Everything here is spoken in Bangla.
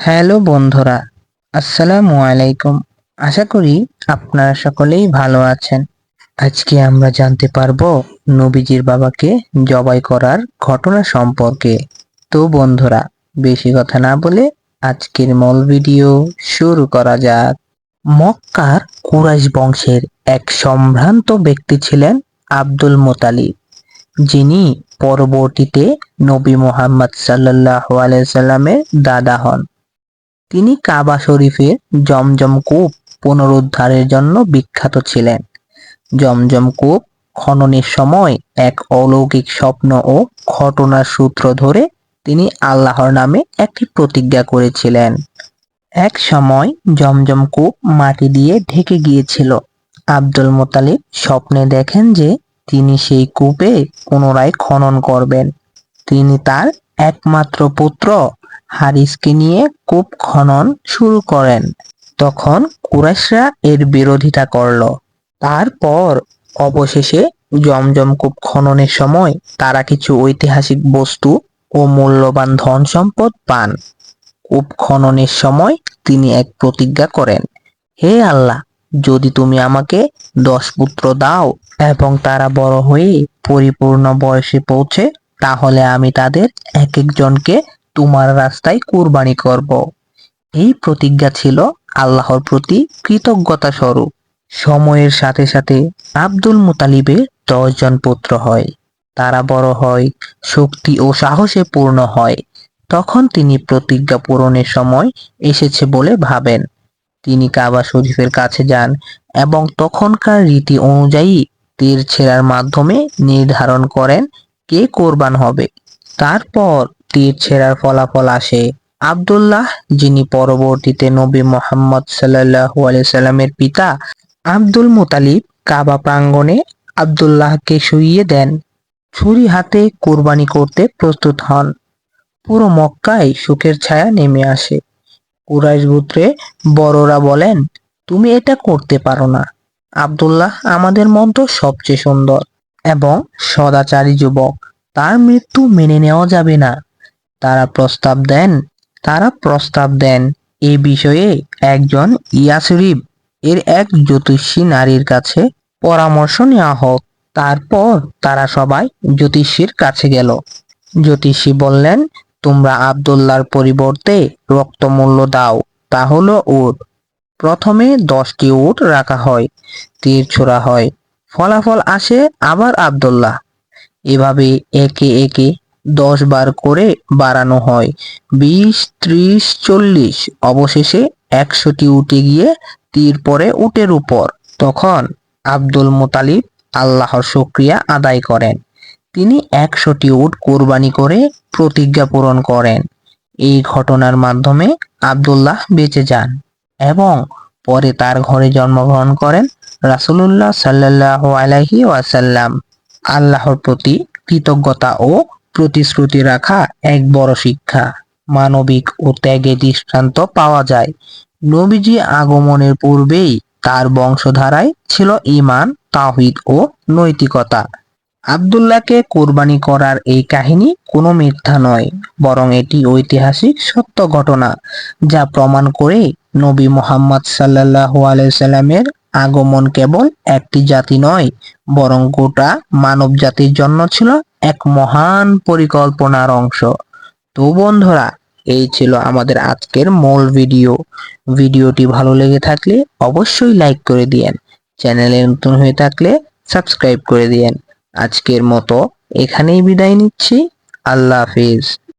হ্যালো বন্ধুরা, আসসালামু আলাইকুম। আশা করি আপনারা সকলেই ভালো আছেন। আজকে আমরা জানতে পারব নবীজির বাবাকে জবাই করার ঘটনা সম্পর্কে। তো বন্ধুরা, বেশি কথা না বলে আজকের মূল ভিডিও শুরু করা যাক। মক্কার কুরাইশ বংশের এক সম্ভ্রান্ত ব্যক্তি ছিলেন আব্দুল মোতালিব, যিনি পরবর্তীতে নবী মোহাম্মদ সাল্লাহ আলাইসাল্লামের দাদা হন। তিনি কাবা শরীফের জমজম কূপ পুনরুদ্ধারের জন্য বিখ্যাত ছিলেন। জমজম কূপ খননের সময় এক অলৌকিক স্বপ্ন ও ঘটনার সূত্র ধরে তিনি আল্লাহর নামে একটি প্রতিজ্ঞা করেছিলেন। এক সময় জমজম কূপ মাটি দিয়ে ঢেকে গিয়েছিল। আব্দুল মোতালিব স্বপ্নে দেখেন যে তিনি সেই কূপে পুনরায় খনন করবেন। তিনি তার একমাত্র পুত্র হারিসকে নিয়ে কূপ খনন শুরু করেন। তখন কুরাইশরা এর বিরোধিতা করল। তারপর অবশেষে জমজম কূপ খননের সময় তারা কিছু ঐতিহাসিক বস্তু ও মূল্যবান ধন সম্পদ পান। কূপ খননের সময় তিনি এক প্রতিজ্ঞা করেন, হে আল্লাহ, যদি তুমি আমাকে দশ পুত্র দাও এবং তারা বড় হয়ে পরিপূর্ণ বয়সে পৌঁছে, তাহলে আমি তাদের এক একজনকে তোমার রাস্তায় কুরবানি করব। এই প্রতিজ্ঞা ছিল আল্লাহর প্রতি কৃতজ্ঞতা স্বরূপ সময়ের সাথে সাথে আব্দুল মুতালিবের দশজন পুত্র হয়। তারা বড় হয়, শক্তি ও সাহসে পূর্ণ হয়। তখন তিনি প্রতিজ্ঞা পূরণের সময় এসেছে বলে ভাবেন। তিনি কাবা শরীফের কাছে যান এবং তখনকার রীতি অনুযায়ী তীর ছেড়ার মাধ্যমে নির্ধারণ করেন কে কোরবান হবে। তারপর তীর ছেড়ার ফলাফল আসে। আবদুল্লাহ, যিনি পরবর্তীতে নবী মোহাম্মদ সাল্লাহ সাল্লামের পিতা, আব্দুল মুতালিব কাবা প্রাঙ্গণে আবদুল্লাহকে শুইয়ে দেন। ছুরি হাতে কোরবানি করতে প্রস্তুত হন। পুরো মক্কায় সুখের ছায়া নেমে আসে। কুরাইশ গোত্রে বড়রা বলেন, তুমি এটা করতে পারো না। আবদুল্লাহ আমাদের মধ্যে সবচেয়ে সুন্দর এবং সদাচারী যুবক। তার মৃত্যু মেনে নেওয়া যাবে না। তারা প্রস্তাব দেন। তারা প্রস্তাব দেন এ বিষয়ে একজন ইয়াসরিব, এর এক জ্যোতিষী নারীর কাছে পরামর্শ নেওয়া হোক। তারপর তারা সবাই জ্যোতিষীর কাছে গেল। জ্যোতিষী বললেন, তোমরা আবদুল্লার পরিবর্তে রক্তমূল্য দাও, তা হলো উট প্রথমে দশটি উট রাখা হয়, তীর ছোড়া হয়, ফলাফল আসে আবার আবদুল্লাহ। এভাবে একে একে দশ বার করে বাড়ানো হয়। বিশ, ত্রিশ, চল্লিশ, অবশেষে একশোটি উঠে গিয়ে তীর পরে উটের উপর। তখন আব্দুল মোতালিব আল্লাহর শুক্রিয়া আদায় করেন। তিনি একশোটি উট কোরবানি করে প্রতিজ্ঞা পূরণ করেন। এই ঘটনার মাধ্যমে আবদুল্লাহ বেঁচে যান এবং পরে তার ঘরে জন্মগ্রহণ করেন রাসুলুল্লাহ সাল্লাহ আলাইহি ওয়াসাল্লাম। আল্লাহর প্রতি কৃতজ্ঞতা ও প্রতিশ্রুতি রাখা এক বড় শিক্ষা। মানবিক ও ত্যাগের দৃষ্টান্ত পাওয়া যায়। নবীজি আগমনের পূর্বেই তার বংশধারায় ছিল ইমান তাহিদ ও নৈতিকতা। আবদুল্লাহকে কোরবানি করার এই কাহিনী কোনো মিথ্যা নয়, বরং এটি ঐতিহাসিক সত্য ঘটনা, যা প্রমাণ করে নবী মোহাম্মদ সাল্লাহ আলাইসাল্লামের আগমন কেবল একটি জাতি নয়, বরং গোটা মানব জাতির জন্য ছিল এক মহান পরিকল্পনার অংশ। তো বন্ধুরা, এই ছিল আমাদের আজকের মূল ভিডিও। ভিডিওটি ভালো লেগে থাকলে অবশ্যই লাইক করে দিয়েন। চ্যানেলে নতুন হয়ে থাকলে সাবস্ক্রাইব করে দিয়েন। আজকের মতো এখানেই বিদায় নিচ্ছি। আল্লাহ হাফিজ।